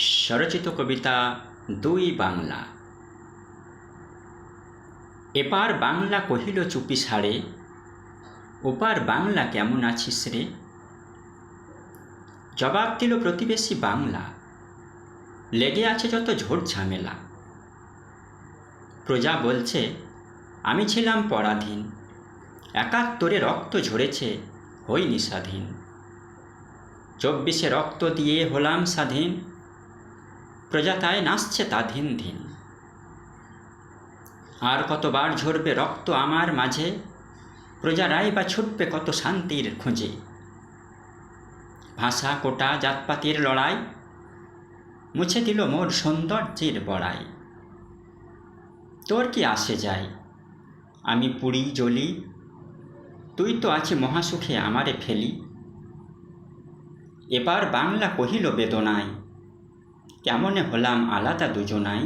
স্বরচিত কবিতা দুই বাংলা। এপার বাংলা কহিল চুপি সারে, ওপার বাংলা কেমন আছিস রে? জবাব দিল প্রতিবেশী বাংলা, লেগে আছে যত ঝোড় ঝামেলা। প্রজা বলছে, আমি ছিলাম পরাধীন, একাত্তরে রক্ত ঝরেছে, হইনি স্বাধীন। চব্বিশে রক্ত দিয়ে হলাম স্বাধীন প্রজা তাই নাচছে তা ধিন ধিন। আর কতবার ঝরবে রক্ত আমার মাঝে প্রজারাই বা ছুটবে কত শান্তির খোঁজে। ভাষা, কোটা, জাতপাতির লড়াই, মুছে দিল মোর সৌন্দর্যের বড়াই। তোর কি আসে যায়? আমি পুড়ি জ্বলি, তুই তো আছে মহাসুখে আমারে ফেলি। এবার বাংলা কহিল বেদনায় কেমনে হলাম আলাদা দুজনাই?